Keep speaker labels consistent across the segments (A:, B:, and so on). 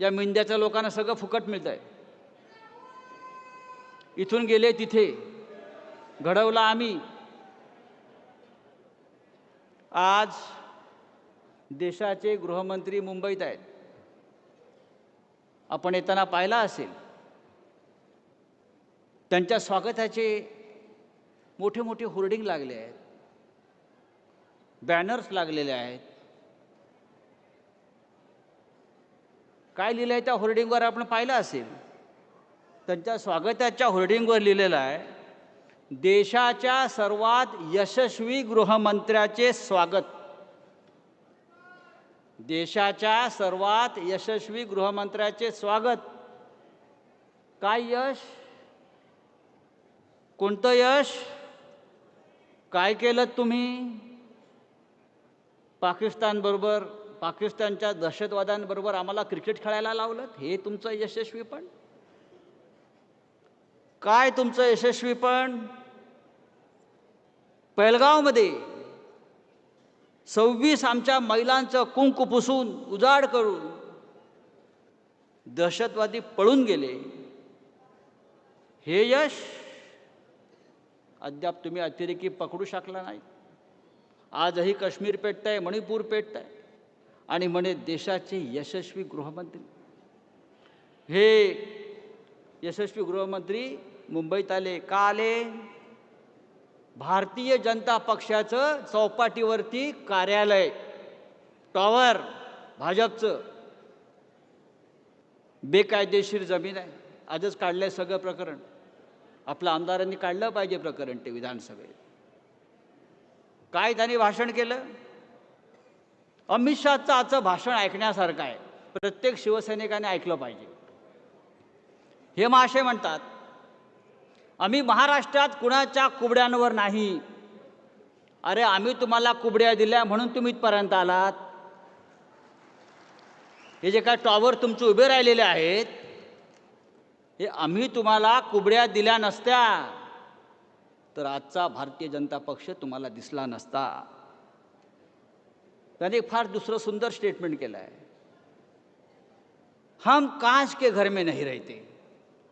A: या मिंद्याच्या लोकांना सगळं फुकट मिळतं आहे इथून गेले तिथे. घडवला आम्ही. आज देशाचे गृहमंत्री मुंबईत आहेत. आपण येताना पाहिला असेल. त्यांच्या स्वागताचे मोठे मोठे होर्डिंग लागले आहेत. बॅनर्स लागलेले आहेत. काय लिहिलं आहे त्या होर्डिंगवर आपण पाहिलं असेल? त्यांच्या स्वागताच्या होर्डिंगवर लिहिलेलं आहे देशाच्या सर्वात यशस्वी गृहमंत्र्याचे स्वागत. देशाच्या सर्वात यशस्वी गृहमंत्र्याचे स्वागत. काय यश? कोणतं यश? काय केलं तुम्ही? पाकिस्तानबरोबर पाकिस्तानच्या दहशतवाद्यांबरोबर आम्हाला क्रिकेट खेळायला लावलं हे तुमचं यशस्वीपण काय तुमचं यशस्वीपण पेलगावमध्ये सव्वीस आमच्या महिलांचं कुंकू पुसून उजाड करून दहशतवादी पळून गेले. हे यश अद्याप तुम्ही अतिरेकी पकडू शकला नाही. आजही काश्मीर पेटतंय मणिपूर पेटतंय. आणि म्हणे देशाचे यशस्वी गृहमंत्री. हे यशस्वी गृहमंत्री मुंबईत आले. का आले? भारतीय जनता पक्षाचं चौपाटीवरती कार्यालय टॉवर भाजपचं. बेकायदेशीर जमीन आहे. आजच काढलंय सगळं प्रकरण. आपल्या आमदारांनी काढलं पाहिजे प्रकरण ते विधानसभेत. काय त्यांनी भाषण केलं? अमित शहाचं आजचं भाषण ऐकण्यासारखं आहे. प्रत्येक शिवसैनिकाने ऐकलं पाहिजे. हे महाशय म्हणतात आम्ही महाराष्ट्रात कुणाच्या कुबड्यांवर नाही. अरे आम्ही तुम्हाला कुबड्या दिल्या म्हणून तुम्ही इथपर्यंत आलात. हे जे काय टॉवर तुमचे उभे राहिलेले आहेत हे आम्ही तुम्हाला कुबड्या दिल्या नसत्या. तर आजचा भारतीय जनता पक्ष तुम्हाला दिसला नसता. त्याने एक फार दुसरं सुंदर स्टेटमेंट केलं आहे हम काच के घर में नाही रहते.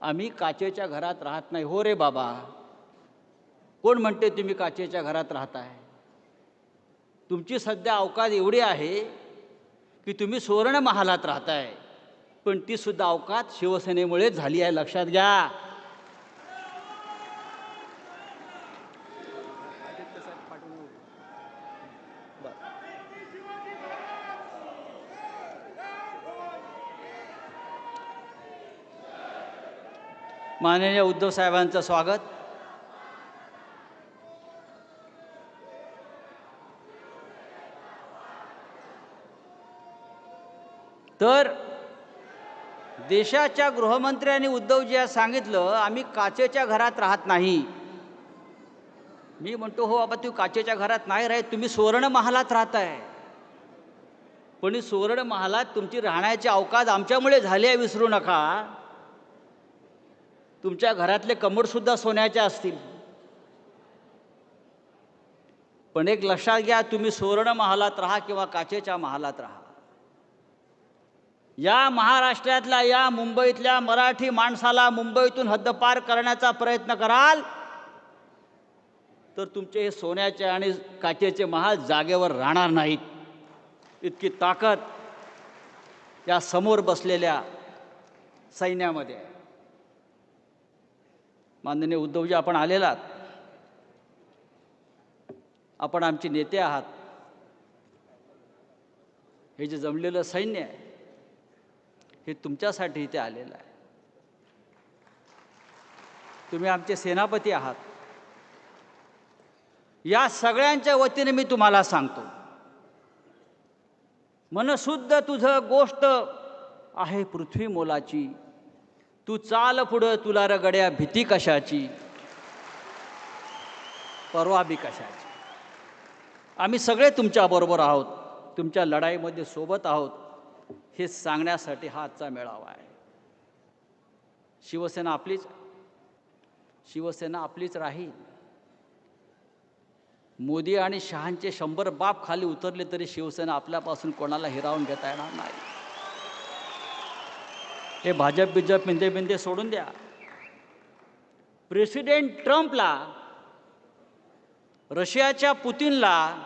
A: आम्ही काचेच्या घरात राहत नाही. हो रे बाबा. कोण म्हणते तुम्ही काचेच्या घरात राहताय? तुमची सध्या अवकाश एवढी आहे की तुम्ही सुवर्ण महालात राहताय. पण ती सुद्धा अवकात शिवसेनेमुळे झाली आहे. लक्षात घ्या. माननीय उद्धव साहेबांचं स्वागत. तर देशाच्या गृहमंत्र्यांनी उद्धवजी आज सांगितलं आम्ही काचेच्या घरात राहत नाही. मी म्हणतो हो बाबा तू काचेच्या घरात नाही राहत तुम्ही सुवर्ण महालात राहताय. पण सुवर्ण महालात तुमची राहण्याची अवकाश आमच्यामुळे झाली आहे विसरू नका. तुमच्या घरातले कमरसुद्धा सोन्याचे असतील. पण एक लक्षात घ्या तुम्ही सुवर्ण महालात राहा किंवा काचेच्या महालात राहा. या महाराष्ट्रातल्या या मुंबईतल्या मराठी माणसाला मुंबईतून हद्दपार करण्याचा प्रयत्न कराल तर तुमचे हे सोन्याचे आणि काचेचे महाल जागेवर राहणार नाहीत. इतकी ताकद या समोर बसलेल्या सैन्यामध्ये. आहे माननीय उद्धवजी आपण आलेलात आपण आमचे नेते आहात. हे जे जमलेलं सैन्य आहे हे तुमच्यासाठी इथे आलेलं आहे. तुम्ही आमचे सेनापती आहात. या सगळ्यांच्या वतीने मी तुम्हाला सांगतो. मनशुद्ध तुझं गोष्ट आहे पृथ्वी मोलाची. तू चाल पुढं तुला रगड्या भीती कशाची? परवा बी कशाची? आम्ही सगळे तुमच्याबरोबर आहोत तुमच्या लढाईमध्ये सोबत आहोत. हे सांगण्यासाठी हा आजचा मेळावा आहे. शिवसेना आपलीच शिवसेना आपलीच राहील. मोदी आणि शहांचे शंभर बाप खाली उतरले तरी शिवसेना आपल्यापासून कोणाला हिरावून घेता येणार नाही. हे भाजप बिजप पिंदे बिंदे सोडून द्या. प्रेसिडेंट ट्रम्पला रशियाच्या पुतीनला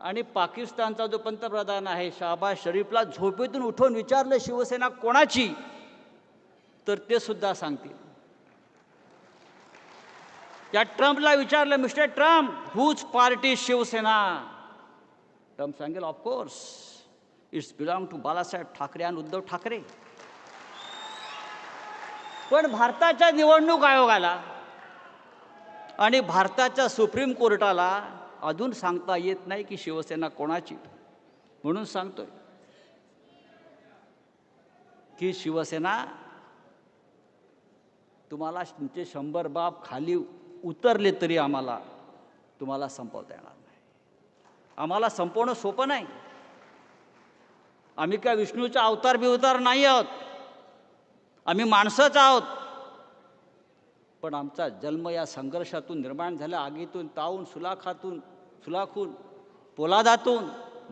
A: आणि पाकिस्तानचा जो पंतप्रधान आहे शाहबाज शरीफला झोपेतून उठवून विचारलं शिवसेना कोणाची तर ते सुद्धा सांगतील. या ट्रम्पला विचारलं mister Trump whose party Shivsena? Trump सांगेल of course it's belong to Balasaheb Thackeray आणि उद्धव ठाकरे. पण भारताच्या निवडणूक आयोगाला आणि भारताच्या सुप्रीम कोर्टाला अजून सांगता येत नाही की शिवसेना कोणाची. म्हणून सांगतोय की शिवसेना तुम्हाला तुमचे शंभर बाब खाली उतरले तरी आम्हाला तुम्हाला संपवता येणार नाही. आम्हाला संपवणं सोपं नाही. आम्ही काय विष्णूचा अवतार बिवतार नाही आहोत. आम्ही माणसंच आहोत. पण आमचा जन्म या संघर्षातून निर्माण झाला आगीतून तावून सुलाखातून सुलाखून पोलादातून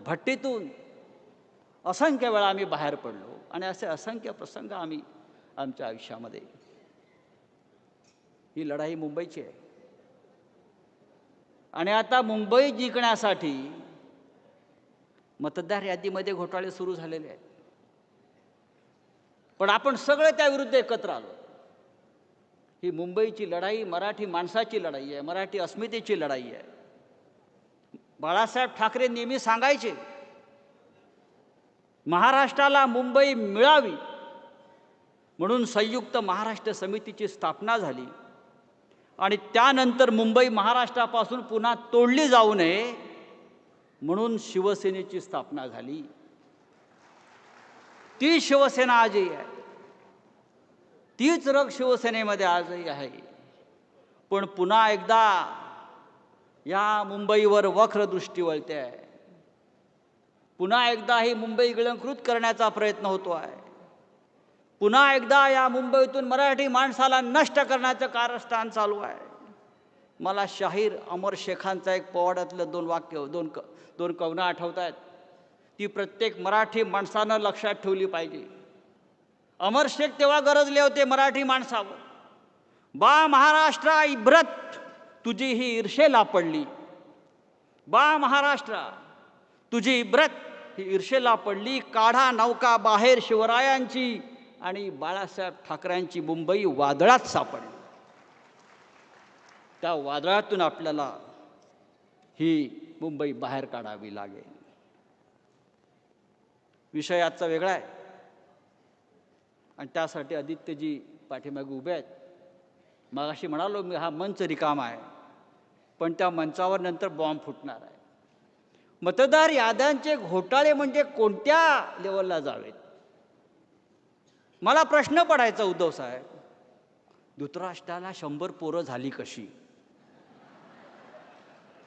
A: भट्टीतून. असंख्य वेळा आम्ही बाहेर पडलो आणि असे असंख्य प्रसंग आम्ही आमच्या आयुष्यामध्ये. ही लढाई मुंबईची आहे. आणि आता मुंबई जिंकण्यासाठी मतदार यादीमध्ये घोटाळे सुरू झालेले आहेत. पण आपण सगळे त्याविरुद्ध एकत्र आलो. ही मुंबईची लढाई मराठी माणसाची लढाई आहे मराठी अस्मितेची लढाई आहे. बाळासाहेब ठाकरे नेहमी सांगायचे महाराष्ट्राला मुंबई मिळावी. म्हणून संयुक्त महाराष्ट्र समितीची स्थापना झाली. आणि त्यानंतर मुंबई महाराष्ट्रापासून पुन्हा तोडली जाऊ नये म्हणून शिवसेनेची स्थापना झाली. ती शिवसेना आजही आहे. तीच रग शिवसेनेमध्ये आजही आहे. पण पुन्हा एकदा या मुंबईवर वक्र दृष्टी वळते. आहे पुन्हा एकदा ही मुंबई गिळंकृत करण्याचा प्रयत्न होतो आहे. पुन्हा एकदा या मुंबईतून मराठी माणसाला नष्ट करण्याचं कारस्थान चालू आहे. मला शाहीर अमर शेखांचा एक पोवाड्यातलं दोन वाक्य दोन क दोन कवनं आठवत आहेत ती प्रत्येक मराठी माणसानं लक्षात ठेवली पाहिजे. अमर शेख तेव्हा गरजले होते मराठी माणसावर. बा महाराष्ट्रा इब्रत तुझी ही ईर्षेला पडली बा महाराष्ट्रा तुझी इब्रत ही ईर्षेला पडली काढा नौका बाहेर शिवरायांची आणि बाळासाहेब ठाकरेंची मुंबई वादळात सापडली. त्या वादळातून आपल्याला ही मुंबई बाहेर काढावी लागेल. विषय आजचा वेगळा आहे. आणि त्यासाठी आदित्यजी पाठीमागे उभे आहेत. मगाशी म्हणालो मी हा मंच रिकामा आहे. पण त्या मंचावर नंतर बॉम्ब फुटणार आहे. मतदार याद्यांचे घोटाळे म्हणजे कोणत्या लेवलला जावेत? मला प्रश्न पडायचा उद्धव साहेब. धृतराष्ट्राला शंभर पोरं झाली कशी?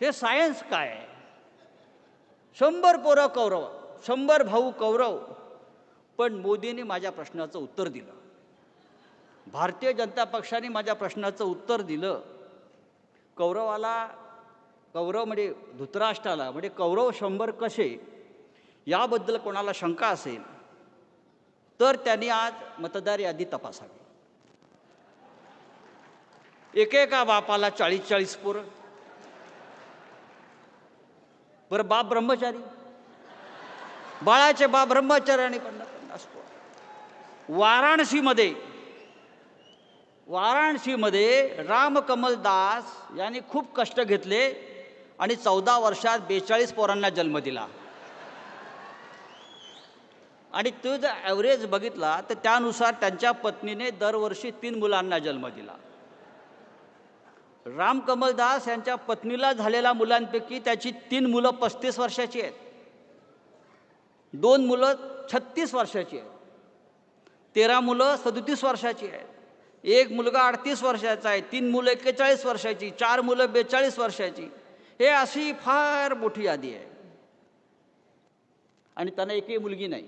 A: हे सायन्स काय? आहे शंभर पोरं कौरव शंभर भाऊ कौरव. पण मोदींनी माझ्या प्रश्नाचं उत्तर दिलं. भारतीय जनता पक्षाने माझ्या प्रश्नाचं उत्तर दिलं. कौरवाला कौरव म्हणजे धृतराष्ट्राला म्हणजे कौरव शंभर कसे? याबद्दल कोणाला शंका असेल? तर त्यांनी आज मतदार यादी तपासावी. एकेका बापाला चाळीस चाळीस पोरं. बरं बाप ब्रह्मचारी. बाळाचे बाप ब्रह्मचारी आणि पन्नास पन्नास वाराणसीमध्ये वाराणसीमध्ये रामकमल दास यांनी खूप कष्ट घेतले आणि चौदा वर्षात बेचाळीस पोरांना जन्म दिला. आणि तो जर ॲव्हरेज बघितला तर त्यानुसार त्यांच्या पत्नीने दरवर्षी तीन मुलांना जन्म दिला. रामकमलदास यांच्या पत्नीला झालेल्या मुलांपैकी त्याची तीन मुलं पस्तीस वर्षाची आहेत. दोन मुलं छत्तीस वर्षाची आहेत. तेरा मुलं सदतीस वर्षाची आहेत. एक मुलगा अडतीस वर्षाचा आहे तीन मुलं एक्केचाळीस वर्षाची चार मुलं बेचाळीस वर्षाची. हे अशी फार मोठी यादी आहे. आणि त्यांना एकही मुलगी नाही.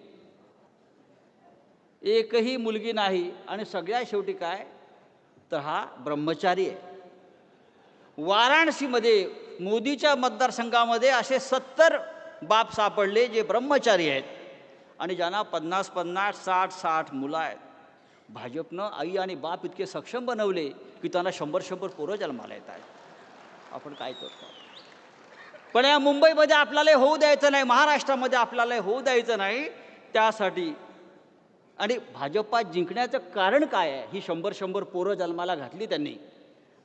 A: एकही मुलगी नाही आणि सगळ्या शेवटी काय? तर हा ब्रह्मचारी आहे. वाराणसीमध्ये मोदीच्या मतदारसंघामध्ये असे सत्तर बाप सापडले जे ब्रह्मचारी आहेत. आणि ज्यांना पन्नास पन्नास साठ साठ मुलं आहेत. भाजपनं आई आणि बाप इतके सक्षम बनवले की त्यांना शंभर शंभर पोरं जन्माला येत आहेत. आपण काय करतो? पण या मुंबईमध्ये आपल्याला होऊ द्यायचं नाही महाराष्ट्रामध्ये आपल्याला होऊ द्यायचं नाही त्यासाठी. आणि भाजपात जिंकण्याचं कारण काय आहे? ही शंभर शंभर पोरं जन्माला घातली त्यांनी.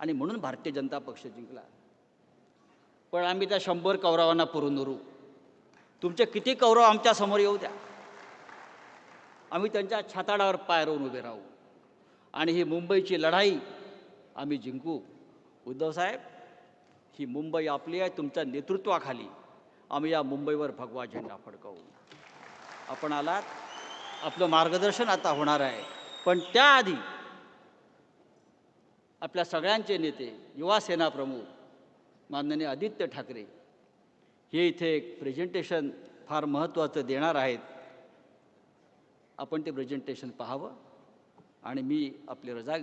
A: आणि म्हणून भारतीय जनता पक्ष जिंकला. पण आम्ही त्या शंभर कौरवांना पुरून उरू तुमचे किती कौरव आमच्यासमोर येऊ द्या. आम्ही त्यांच्या छाताडावर पाय रोवून उभे राहू. आणि ही मुंबईची लढाई आम्ही जिंकू. उद्धव साहेब ही मुंबई आपली आहे तुमच्या नेतृत्वाखाली. आम्ही या मुंबईवर भगवा झेंडा फडकवू. आपण आलात. आपलं मार्गदर्शन आता होणार आहे. पण त्याआधी आपल्या सगळ्यांचे नेते युवा सेना प्रमुख माननीय आदित्य ठाकरे हे इथे एक प्रेझेंटेशन फार महत्त्वाचं देणार आहेत. आपण ते प्रेझेंटेशन पाहावं आणि मी आपली रजा